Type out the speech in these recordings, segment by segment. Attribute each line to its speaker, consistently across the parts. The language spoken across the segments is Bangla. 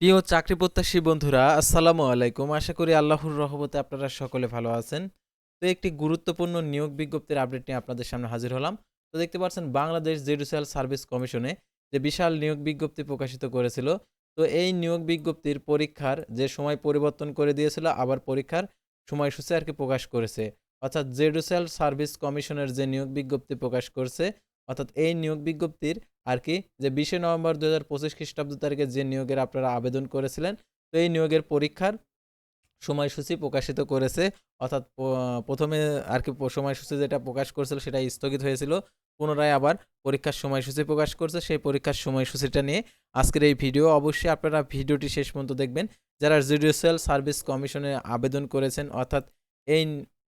Speaker 1: প্রিয় চাকরি প্রত্যাশী বন্ধুরা, আসসালামু আলাইকুম। আশা করি আল্লাহর রহমতে আপনারা সকলে ভালো আছেন। তো একটি গুরুত্বপূর্ণ নিয়োগ বিজ্ঞপ্তির আপডেট নিয়ে আপনাদের সামনে হাজির হলাম। তো দেখতে পাচ্ছেন, বাংলাদেশ জুডিশিয়াল সার্ভিস কমিশনে যে বিশাল নিয়োগ বিজ্ঞপ্তি প্রকাশিত করেছিল, তো এই নিয়োগ বিজ্ঞপ্তির পরীক্ষার যে সময় পরিবর্তন করে দিয়েছিল, আবার পরীক্ষার সময়সূচি আর কি প্রকাশ করেছে। অর্থাৎ জুডিশিয়াল সার্ভিস কমিশনের যে নিয়োগ বিজ্ঞপ্তি প্রকাশ করছে অর্থাৎ এই নিয়োগ বিজ্ঞপ্তির আর কি যে বিশে নভেম্বর দু হাজার পঁচিশ খ্রিস্টাব্দ তারিখে যে নিয়োগের আপনারা আবেদন করেছিলেন, তো এই নিয়োগের পরীক্ষার সময়সূচি প্রকাশিত করেছে। অর্থাৎ প্রথমে আর কি সময়সূচি যেটা প্রকাশ করেছিল সেটা স্থগিত হয়েছিল, পুনরায় আবার পরীক্ষার সময়সূচি প্রকাশ করছে। সেই পরীক্ষার সময়সূচিটা নিয়ে আজকের এই ভিডিও অবশ্যই আপনারা ভিডিওটি শেষ পর্যন্ত দেখবেন। যারা জুডিশিয়াল সার্ভিস কমিশনে আবেদন করেছেন, অর্থাৎ এই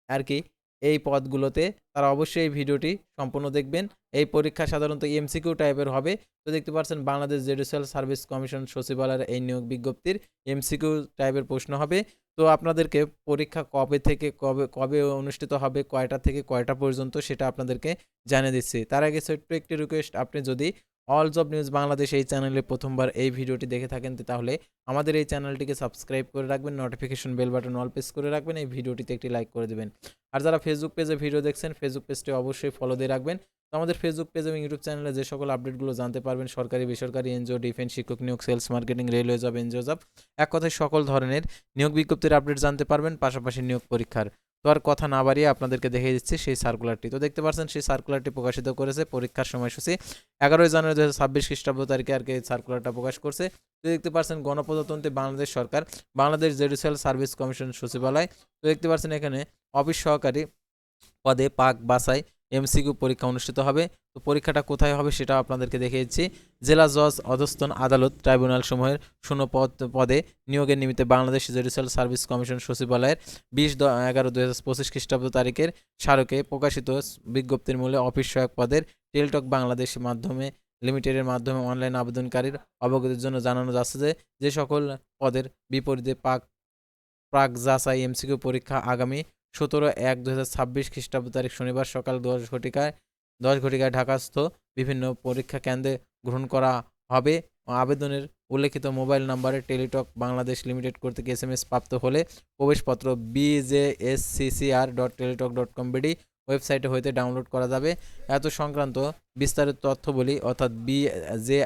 Speaker 1: আর কি এই পদগুলোতে তারা অবশ্যই এই ভিডিওটি সম্পূর্ণ দেখবেন। এই পরীক্ষা সাধারণত এমসিকিউ টাইপের হবে। তো দেখতে পাচ্ছেন বাংলাদেশ জুডিশিয়াল সার্ভিস কমিশন সচিবালয়ের এই নিয়োগ বিজ্ঞপ্তির এমসিকিউ টাইপের প্রশ্ন হবে। তো আপনাদেরকে পরীক্ষা কবে থেকে, কবে কবে অনুষ্ঠিত হবে, কয়টা থেকে কয়টা পর্যন্ত সেটা আপনাদেরকে জানিয়ে দিচ্ছি। তার আগে ছোট্ট একটি রিকোয়েস্ট আপনি যদি অল জব নিউজ বাংলাদেশ এই চ্যানেলে প্রথমবার এই ভিডিওটি দেখে থাকেন তাহলে আমাদের এই চ্যানেলটিকে সাবস্ক্রাইব করে রাখবেন notification bell button all press করে রাখবেন, এই ভিডিওটিতে একটি লাইক করে দেবেন। আর যারা ফেসবুক পেজে ভিডিও দেখছেন ফেসবুক পেজটি অবশ্যই ফলো দিয়ে রাখবেন। তো আমাদের ফেসবুক পেজ এবং ইউটিউব চ্যানেলে যে সকল আপডেটগুলো জানতে পারবেন, সরকারি, বেসরকারি, এনজিও ডিফেন্স শিক্ষক নিয়োগ sales marketing railway job NGO job এক কথায় সকল ধরনের নিয়োগ বিজ্ঞপ্তির আপডেট জানতে পারবেন, পাশাপাশি নিয়োগ পরীক্ষার। তো আর কথা না বাড়িয়ে আপনাদেরকে দেখিয়ে দিচ্ছি সেই সার্কুলারটি তো দেখতে পাচ্ছেন সেই সার্কুলারটি প্রকাশিত করেছে পরীক্ষার সময়সূচি এগারোই জানুয়ারি দু হাজার ছাব্বিশ খ্রিস্টাব্দ তারিখে আর কি সার্কুলারটা প্রকাশ করছে। তো দেখতে পাচ্ছেন গণপ্রজাতন্ত্রী বাংলাদেশ সরকার, বাংলাদেশ জুডিশিয়াল সার্ভিস কমিশন সচিবালয়। তো দেখতে পাচ্ছেন এখানে অফিস সহকারী পদে পাক বাসাই এমসিকিউ পরীক্ষা অনুষ্ঠিত হবে। তো পরীক্ষাটা কোথায় হবে সেটা আপনাদেরকে দেখিয়েছি। জেলা জজ অধস্তন আদালত ট্রাইব্যুনাল সমূহের শূন্য পদ পদে নিয়োগের নিমিত্তে বাংলাদেশ জুডিশিয়াল সার্ভিস কমিশন সচিবালয়ের বিশ দ এগারো দুই হাজার পঁচিশ খ্রিস্টাব্দ তারিখের স্মারকে প্রকাশিত বিজ্ঞপ্তির মূল্যে অফিস সহায়ক পদের টেলটক বাংলাদেশ মাধ্যমে লিমিটেডের মাধ্যমে অনলাইন আবেদনকারীর অবগতির জন্য জানানো যাচ্ছে যে যে সকল পদের বিপরীতে পাক প্রাক যাচাই এমসিকিউ পরীক্ষা আগামী সতেরো এক দু হাজার ছাব্বিশ খ্রিস্টাব্দ তারিখ শনিবার সকাল দশ ঘটিকায় দশ ঘটিকায় ঢাকাস্থ বিভিন্ন পরীক্ষা কেন্দ্রে গ্রহণ করা হবে। আবেদনের উল্লেখিত মোবাইল নম্বরে টেলিটক বাংলাদেশ লিমিটেড কর্তৃক এস এম এস প্রাপ্ত হলে প্রবেশপত্র BJSCCR dot Teletalk dot com BD ওয়েবসাইটে হইতে ডাউনলোড করা যাবে। এত সংক্রান্ত বিস্তারিত তথ্য বলি অর্থাৎ B J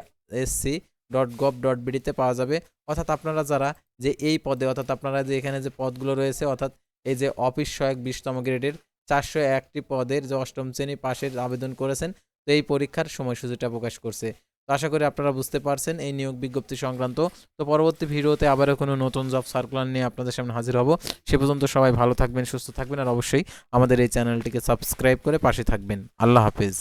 Speaker 1: SC dot gov dot বিডিতে পাওয়া যাবে। অর্থাৎ আপনারা যারা যে এই পদে, অর্থাৎ আপনারা যে এখানে যে পদগুলো রয়েছে, অর্থাৎ এই যে অফিস সহায়ক বিশতম গ্রেডের চারশো একটি পদের যে অষ্টম শ্রেণি পাশের আবেদন করেছেন, তো এই পরীক্ষার সময়সূচিটা প্রকাশ করছে। তো আশা করি আপনারা বুঝতে পারছেন এই নিয়োগ বিজ্ঞপ্তি সংক্রান্ত। তো পরবর্তী ভিডিওতে আবারও কোনো নতুন জব সার্কুলার নিয়ে আপনাদের সামনে হাজির হব। সে পর্যন্ত সবাই ভালো থাকবেন, সুস্থ থাকবেন, আর অবশ্যই আমাদের এই চ্যানেলটিকে সাবস্ক্রাইব করে পাশে থাকবেন। আল্লাহ হাফেজ।